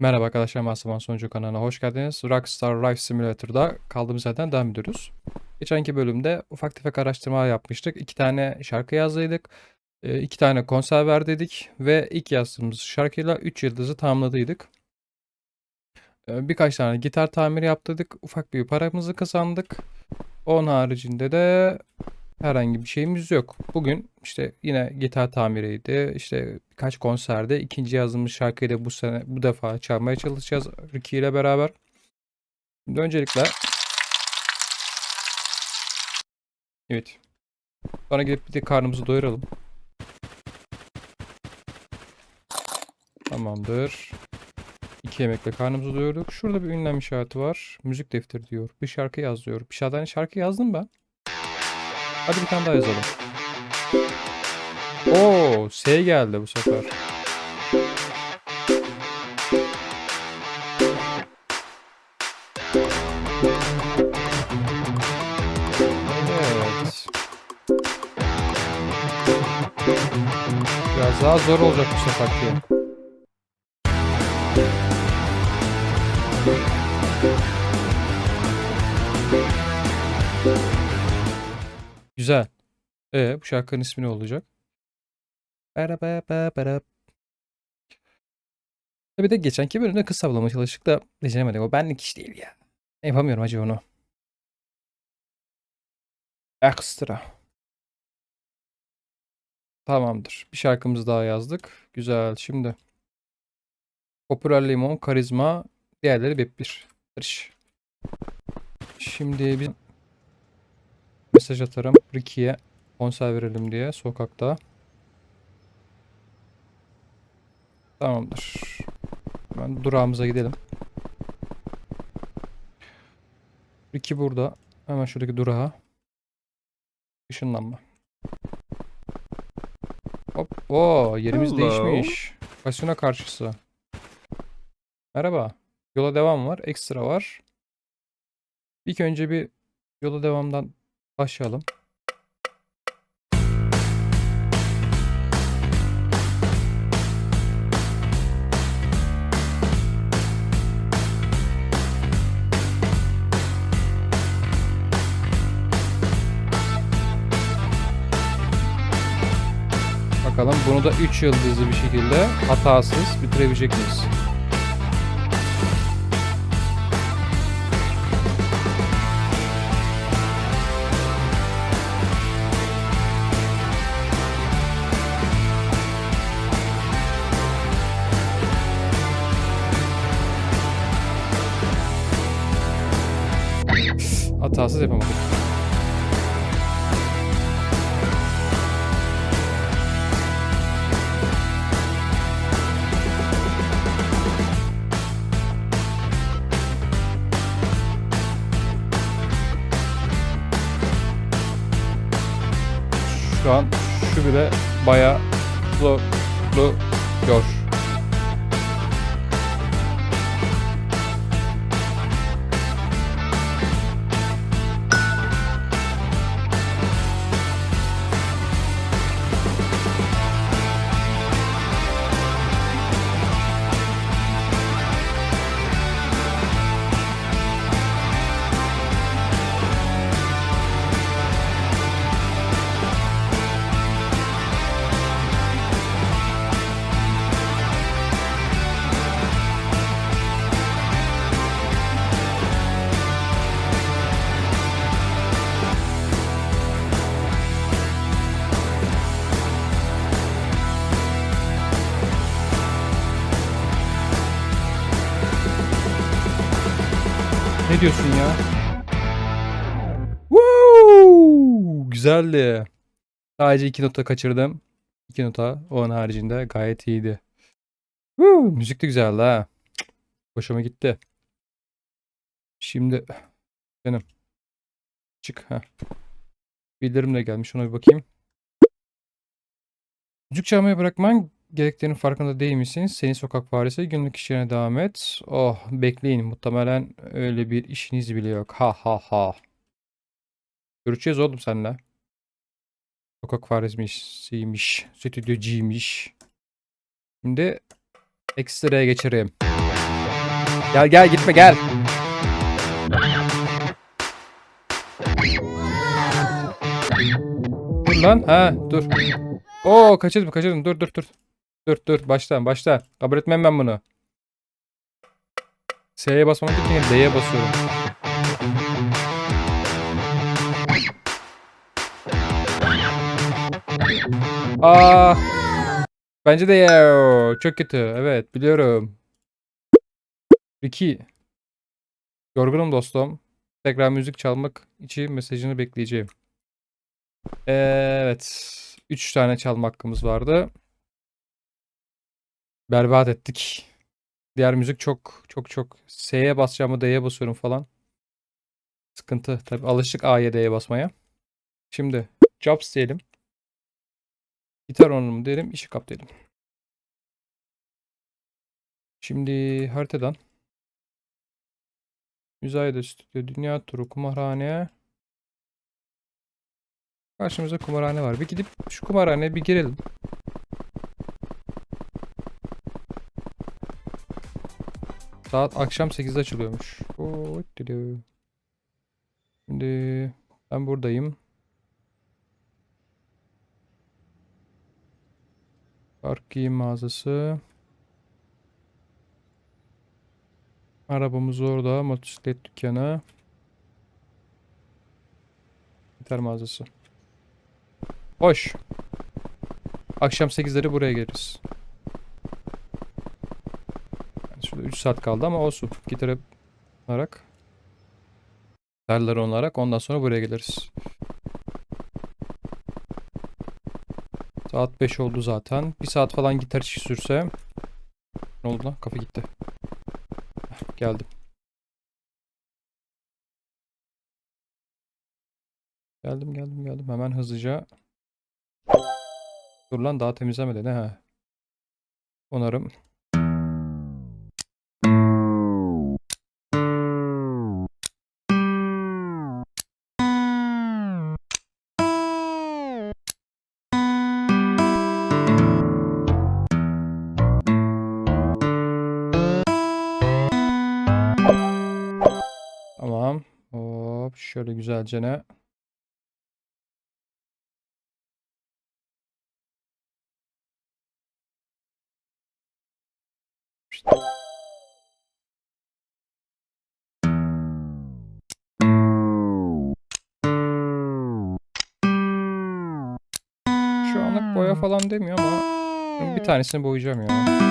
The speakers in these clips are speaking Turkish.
Merhaba arkadaşlar, Masterman Sonucu kanalına hoş geldiniz. Rockstar Life Simulator'da kaldığımız yerden devam ediyoruz. Geçenki bölümde ufak tefek araştırmalar yapmıştık. İki tane şarkı yazdıydık. e, iki tane konser verdiydik ve ilk yazdığımız şarkıyla 3 yıldızı tamamladıydık. E, Birkaç tane gitar tamiri yaptırdık. Ufak bir paramızı kazandık. Onun haricinde de herhangi bir şeyimiz yok. Bugün işte yine gitar tamiriydi. İşte birkaç konserde ikinci yazdığımız şarkıyı da bu sene bu defa çalmaya çalışacağız Ricky ile beraber. Şimdi öncelikle Evet. Sonra gidip bir de karnımızı doyuralım. Tamamdır. İki yemekle karnımızı doyurduk. Şurada bir ünlem işareti var. Müzik defteri diyor. Bir şarkı yaz diyor. Bir tane şarkı yazdım ben. Hadi bir tane daha yazalım. Oo, S geldi bu sefer. Evet. Biraz daha zor olacak bu seferki. Güzel. E bu şarkının ismi ne olacak? Barabababara. Bir de geçenki bölümde kız savlamaya çalıştık da beceremedik. O benlik iş değil ya. Yapamıyorum hacı onu. Ekstra. Tamamdır. Bir şarkımızı daha yazdık. Güzel. Şimdi. Popüler Limon, Karizma, diğerleri Web1. Barış. Şimdi bir mesaj atarım Ricky'ye konser verelim diye sokakta. Tamamdır. Hemen durağımıza gidelim. Ricky burada. Hemen şuradaki durağa. Işınlanma. Hop. Oo, yerimiz Hello. değişmiş. Kasino karşısı. Merhaba. Yola devam var. Ekstra var. İlk önce bir yola devamdan başlayalım. Bakalım bunu da 3 yıldızlı bir şekilde hatasız bitirebilecek miyiz? Hatasız yapamadık. Şu an şu bile bayağı zorluyor. Ne diyorsun ya? Woo! Güzeldi. Sadece iki nota kaçırdım. İki nota. Onun haricinde gayet iyiydi. Woo! Müzik de güzeldi ha. Hoşuma gitti. Şimdi benim çık ha. Bildirim de gelmiş. Ona bir bakayım. Müzik çalmayı bırakman gerektiğinin farkında değil misin? Seni sokak faresi günlük işlerine devam et. Oh bekleyin muhtemelen öyle bir işiniz bile yok. Ha ha ha. Görüşeceğiz oğlum seninle. Sokak faresiymiş. Stüdyocuymuş. Şimdi ekstraya geçerim. Gel gel gitme gel. Dur lan. Ha dur. Oo kaçırdım kaçırdım. Dur dur dur. Dur dur baştan baştan. Kabul etmem ben bunu. S'ye basmamak için D'ye basıyorum. Aa. Bence de ya. Çok kötü. Evet biliyorum. Ricky. Yorgunum dostum. Tekrar müzik çalmak için mesajını bekleyeceğim. Evet. 3 tane çalma hakkımız vardı. Berbat ettik. Diğer müzik çok çok çok S'ye basacağımı D'ye basıyorum falan. Sıkıntı. Tabii alıştık A'ya D'ye basmaya. Şimdi Jobs diyelim. Gitar onarımı diyelim. işi kap diyelim. Şimdi haritadan Müzayede stüdyo, dünya turu, kumarhane. Karşımızda kumarhane var. Bir gidip şu kumarhaneye bir girelim. Saat akşam 8'de açılıyormuş. Şimdi ben buradayım. Park giyim mağazası. Arabamız orada. Motosiklet dükkanı. Gitar mağazası. Hoş. Akşam 8'leri buraya geliriz. Yani şurada 3 saat kaldı ama olsun. Gitarı olarak. Gitarları olarak ondan sonra buraya geliriz. Saat 5 oldu zaten. Bir saat falan gitar işi sürse. Ne oldu lan? Kafa gitti. Geldim. Geldim geldim geldim. Hemen hızlıca. Dur lan daha temizlemedi ne ha. Onarım. Güzelce ne? Şu anlık boya falan demiyor ama bir tanesini boyayacağım ya. Tamamdır.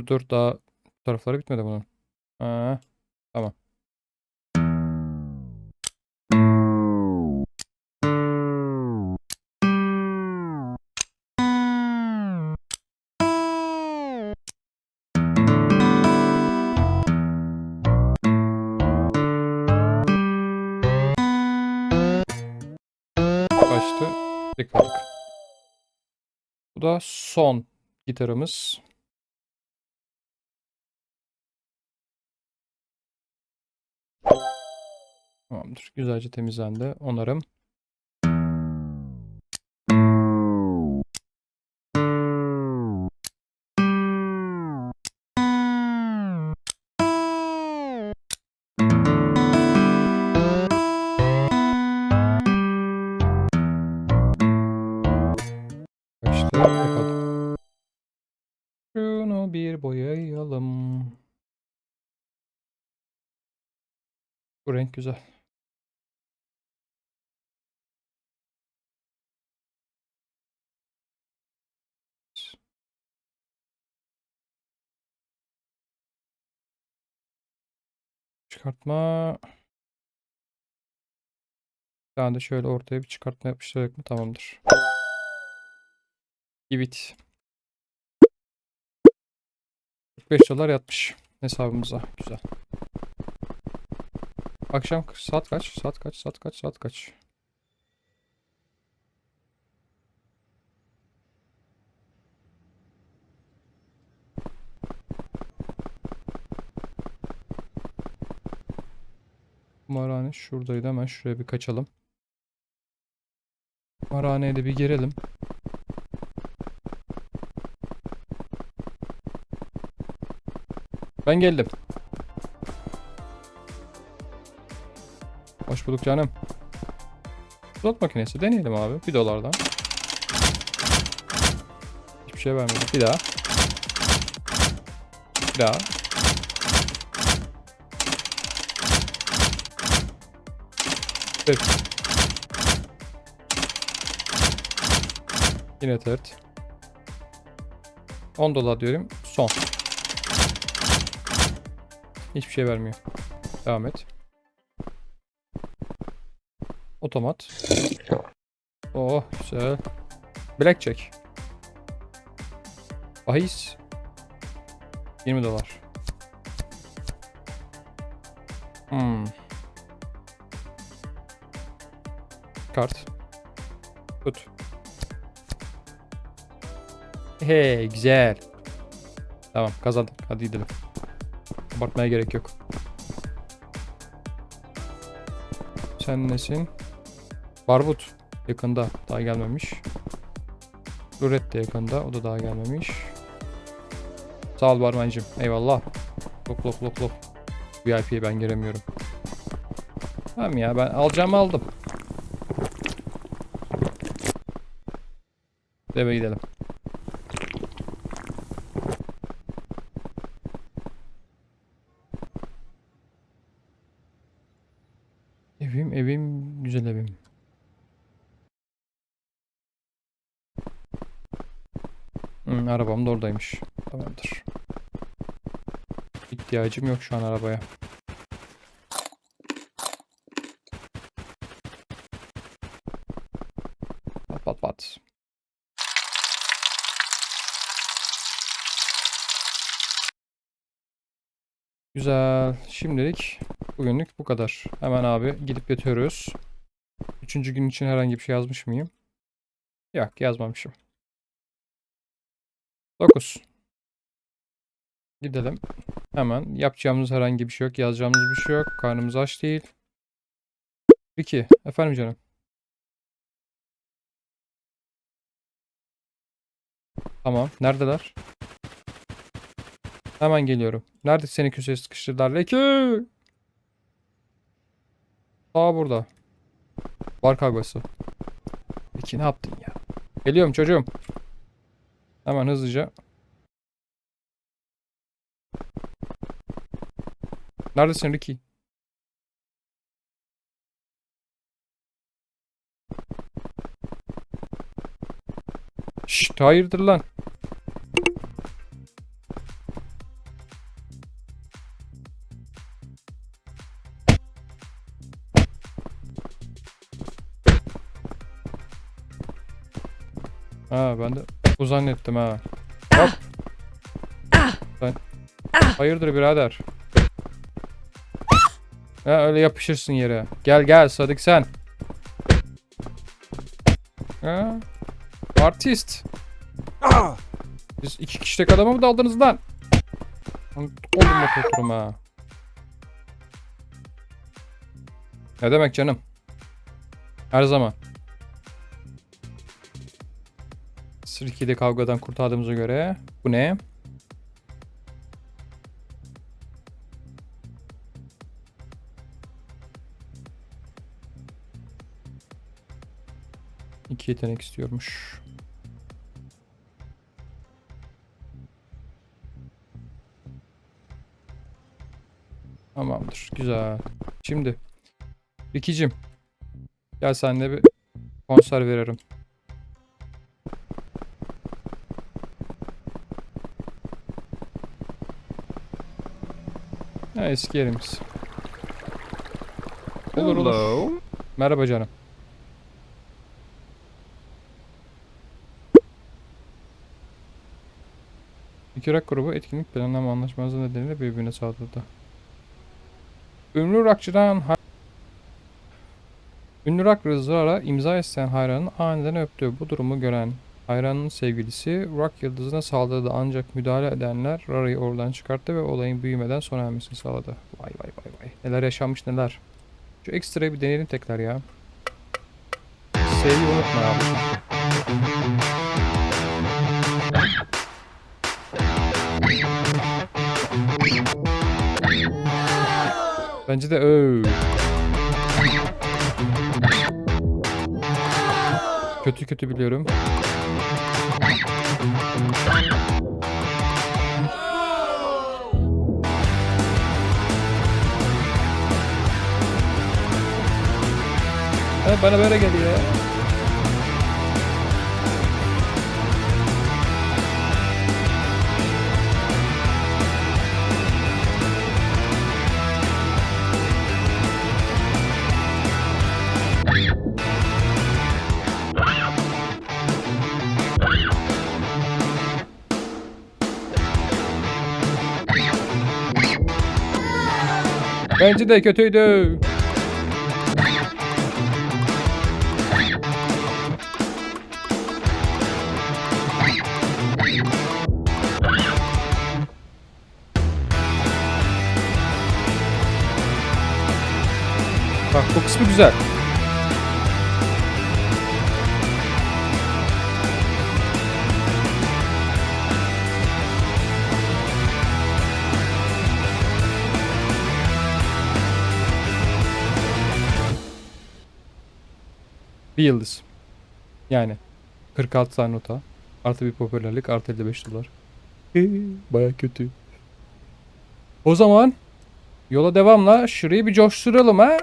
Dur dur daha tarafları bitmedi bunun. Ha, tamam. Kaçtı? Tek. Bu da son gitarımız. Tamamdır. Güzelce temizlendi. Onarım. Renk güzel. Çıkartma. Bir tane de şöyle ortaya bir çıkartma yapıştırdık mı tamamdır. Evet. 45 dolar yatmış hesabımıza. Güzel. Akşam saat kaç? Saat kaç? Saat kaç? Saat kaç? Kumarhane şuradaydı. Hemen şuraya bir kaçalım. Kumarhaneye de bir girelim. Ben geldim. Hoş bulduk canım. Slot makinesi deneyelim abi. Bir dolardan. Hiçbir şey vermedi. Bir daha. Bir daha. Tırt. Yine tırt. 10 dolar diyorum. Son. Hiçbir şey vermiyor. Devam et. Otomat. Oh güzel. Blackjack. Bahis. 20 dolar. Hmm. Kart. Tut. Hey güzel. Tamam kazandık. Hadi gidelim. Abartmaya gerek yok. Sen nesin? Barbut. Yakında. Daha gelmemiş. Luret de yakında. O da daha gelmemiş. Sağ ol barmancım. Eyvallah. Lok lok lok lok. VIP'ye ben giremiyorum. Tamam ya ben alacağımı aldım. Eve gidelim. Evim evim güzel evim. Hmm, arabam da oradaymış. Tamamdır. İhtiyacım yok şu an arabaya. Pat pat pat. Güzel. Şimdilik bugünlük bu kadar. Hemen abi gidip yatıyoruz. Üçüncü gün için herhangi bir şey yazmış mıyım? Yok yazmamışım. 9. Gidelim. Hemen. Yapacağımız herhangi bir şey yok. Yazacağımız bir şey yok. Karnımız aç değil. 2. Efendim canım. Tamam. Neredeler? Hemen geliyorum. Nerede seni köşeye sıkıştırdılar? Leki! Aa burada. Var kavgası. Leki ne yaptın ya? Geliyorum çocuğum. Hemen hızlıca. Neredesin Ricky? Şşt hayırdır lan? Ha ben de bu zannettim ha. Hop. Sen... Hayırdır birader? Ha öyle yapışırsın yere. Gel gel Sadık sen. Ha? Artist. Siz iki kişi tek adama mı daldınız lan? Oğlum oturum ha. Ne demek canım? Her zaman. Sirki'de kavgadan kurtardığımıza göre. Bu ne? İki yetenek istiyormuş. Tamamdır. Güzel. Şimdi. Ricky'cim. Gel senle bir konser veririm. Eski yerimiz. Olur olur. Merhaba canım. İki rock grubu etkinlik planlama anlaşmazlığı nedeniyle birbirine saldırdı. Ünlü rockçıdan hay- Ünlü rock Rızlar'a imza isteyen hayranın aniden öptü. Bu durumu gören hayranın sevgilisi rock yıldızına saldırdı ancak müdahale edenler Rara'yı oradan çıkarttı ve olayın büyümeden sona ermesini sağladı. Vay vay vay vay. Neler yaşanmış neler. Şu ekstrayı bir deneyelim tekrar ya. S'yi unutma abi. Bence de öv. Kötü kötü biliyorum. Bana böyle geliyor. Bence de kötüydü. Güzel. Bir yıldız. Yani 46 tane nota. Artı bir popülerlik artı 55 dolar. Baya kötü. O zaman yola devamla şurayı bir coşturalım ha.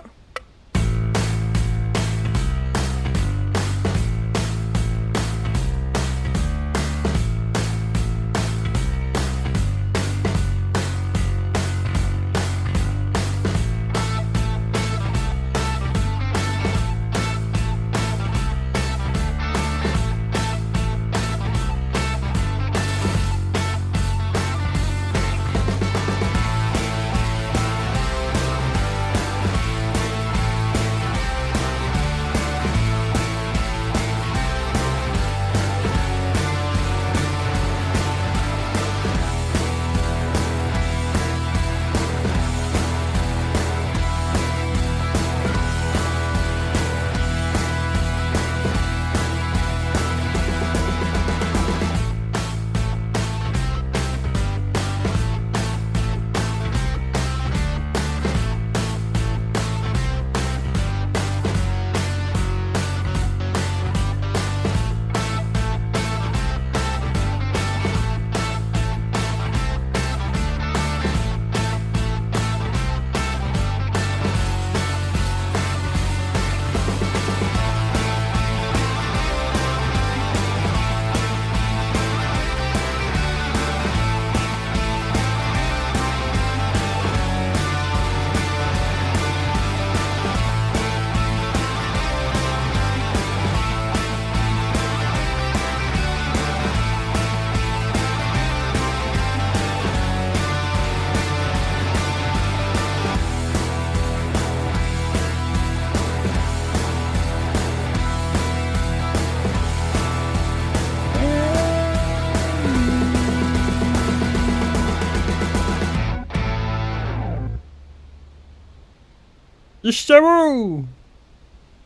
İşte bu.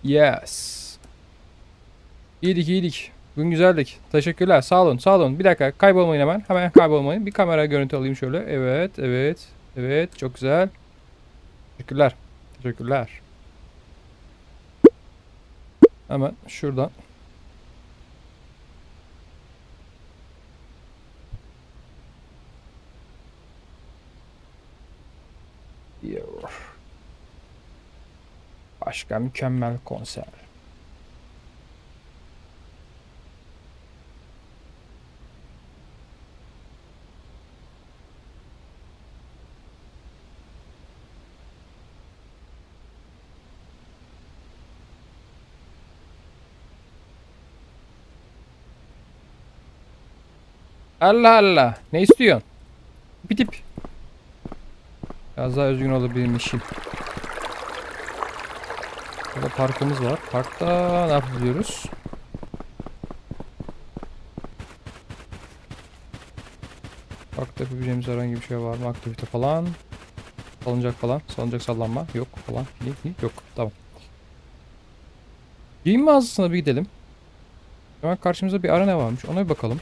Yes. İyiydik iyiydik. Bugün güzeldik. Teşekkürler. Sağ olun sağ olun. Bir dakika kaybolmayın hemen. Hemen kaybolmayın. Bir kamera görüntü alayım şöyle. Evet evet. Evet çok güzel. Teşekkürler. Teşekkürler. Hemen şuradan. Başka mükemmel konser. Allah Allah. Ne istiyorsun? Bir tip. Biraz daha özgün olabilmişim. Burada parkımız var. Parkta ne yapabiliyoruz? Parkta yapabileceğimiz herhangi bir şey var mı? Aktivite falan. Salıncak falan. Salıncak sallanma. Yok falan. Yok. Tamam. Giyim mağazasına bir gidelim. Hemen karşımızda bir arena varmış. Ona bir bakalım.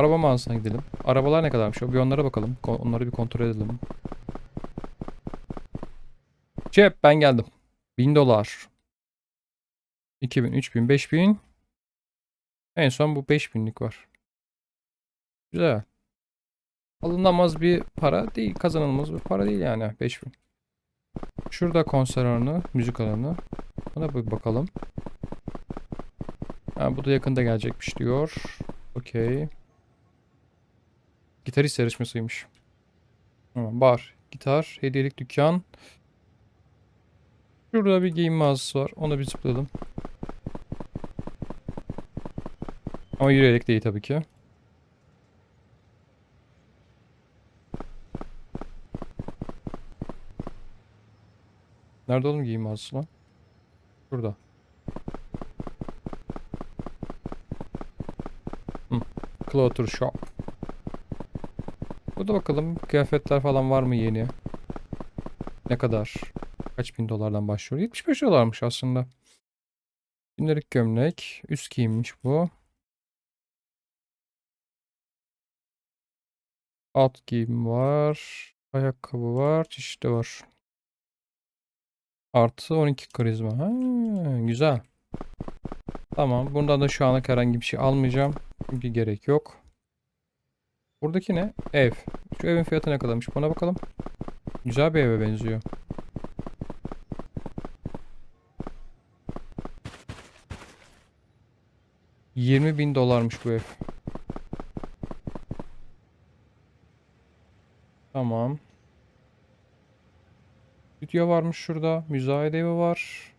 Araba mağazasına gidelim. Arabalar ne kadarmış? Bir onlara bakalım. Onları bir kontrol edelim. Cep ben geldim. 1000 dolar. 2000, 3000, 5000. En son bu 5000'lik var. Güzel. Alınamaz bir para değil. Kazanılmaz bir para değil yani. 5000. Şurada konser alanı, müzik alanı. Buna bir bakalım. Ha, bu da yakında gelecekmiş diyor. Okey. Gitarist yarışmasıymış. Bar, gitar, hediyelik dükkan. Şurada bir giyim mağazası var. Ona bir zıplayalım. Ama yürüyerek değil tabii ki. Nerede oğlum giyim mağazası lan? Burada. Hı. Shop. Burada bakalım kıyafetler falan var mı yeni? Ne kadar? Kaç bin dolardan başlıyor? 75 dolarmış aslında. Günlük gömlek. Üst giyimmiş bu. Alt giyim var. Ayakkabı var. Çeşitli var. Artı 12 karizma. Ha, güzel. Tamam. Bundan da şu anlık herhangi bir şey almayacağım. Çünkü gerek yok. Buradaki ne? Ev. Şu evin fiyatı ne kadarmış? Buna bakalım. Güzel bir eve benziyor. Yirmi bin dolarmış bu ev. Tamam. Stüdyo varmış şurada. Müzayede evi var.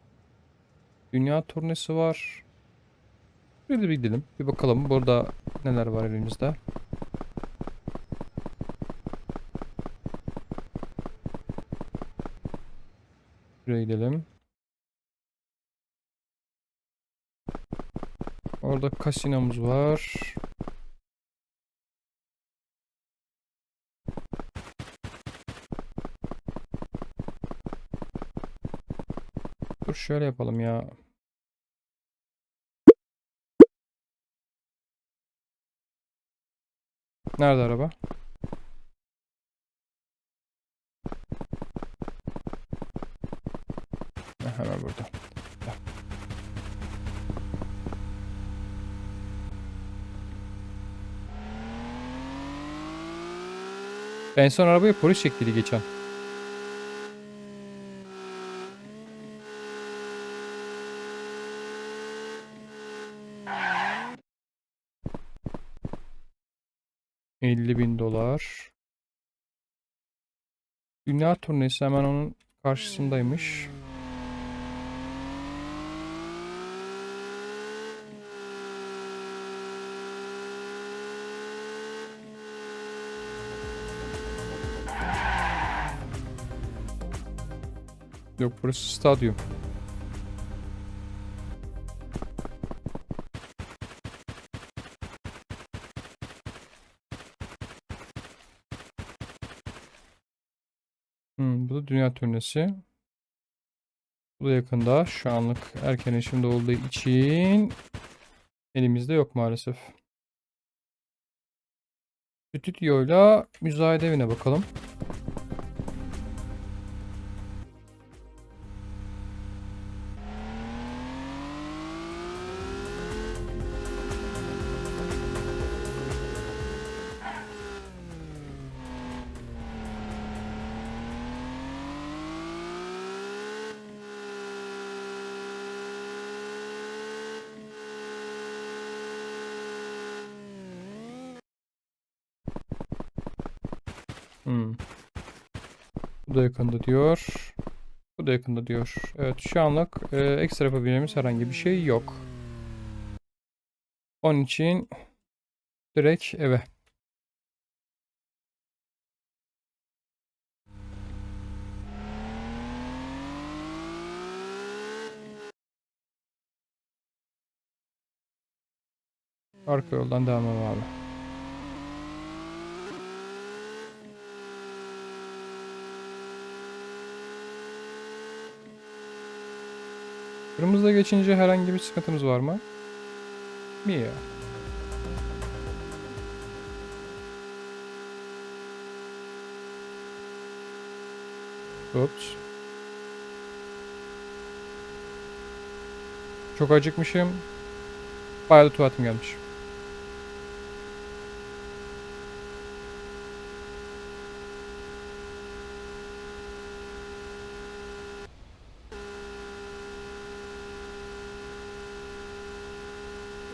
Dünya turnesi var. Şöyle bir gidelim. Bir bakalım burada neler var elimizde. Şuraya gidelim. Orada kasinomuz var. Dur şöyle yapalım ya. Nerede araba? Ha, Hemen burada. Gel. En son arabayı polis çektiydi geçen. Elli bin dolar. Dünya turnesi hemen onun karşısındaymış. Yok burası stadyum. Hmm, bu da dünya turnesi. Bu da yakında. Şu anlık erken eşimde olduğu için elimizde yok maalesef. Stüdyoyla müzayede evine bakalım. Da yakında diyor. Bu da yakında diyor. Evet şu anlık e, ekstra yapabileceğimiz herhangi bir şey yok. Onun için direkt eve. Arka yoldan devam abi. Kırmızıda geçince herhangi bir sıkıntımız var mı? Ya. Ups. Çok acıkmışım. Bayağı da tuvaletim gelmiş.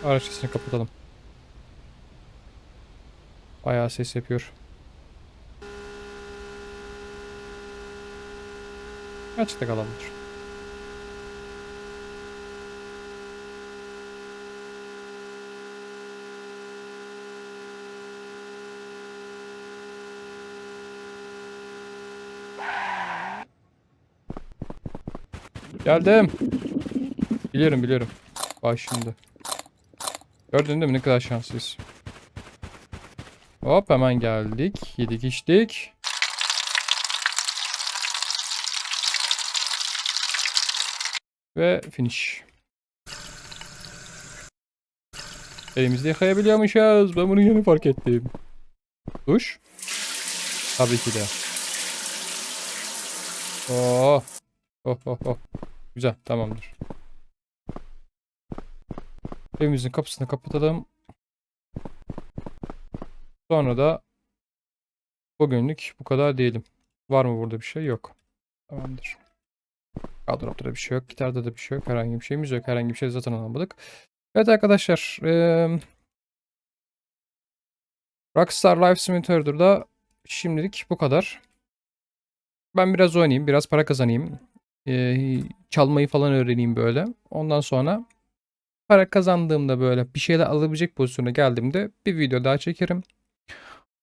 Araç sesini kapatalım. Bayağı ses yapıyor. Açıkta kalabilir. Geldim. Biliyorum biliyorum. Bak şimdi. Gördün değil mi ne kadar şanslıyız. Hop hemen geldik. Yedik içtik. Ve finish. Elimizde yıkayabiliyormuşuz. Ben bunu yeni fark ettim. Duş. Tabii ki de. Oh. Oh oh oh. Güzel tamamdır. Evimizin kapısını kapatalım. Sonra da bugünlük bu kadar diyelim. Var mı burada bir şey? Yok. Tamamdır. Kadropta da bir şey yok. Gitarda da bir şey yok. Herhangi bir şeyimiz yok. Herhangi bir şey zaten alamadık. Evet arkadaşlar. eee, Rockstar Life Simulator'da şimdilik bu kadar. Ben biraz oynayayım. Biraz para kazanayım. Eee, çalmayı falan öğreneyim böyle. Ondan sonra para kazandığımda böyle bir şeyler alabilecek pozisyona geldiğimde bir video daha çekerim.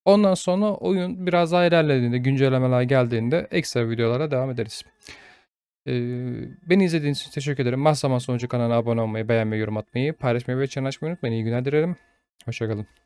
Ondan sonra oyun biraz daha ilerlediğinde, güncellemeler geldiğinde ekstra videolara devam ederiz. Ee, beni izlediğiniz için teşekkür ederim. Mahsama sonucu kanala abone olmayı, beğenmeyi, yorum atmayı, paylaşmayı ve çan unutmayın. İyi günler dilerim. Hoşçakalın.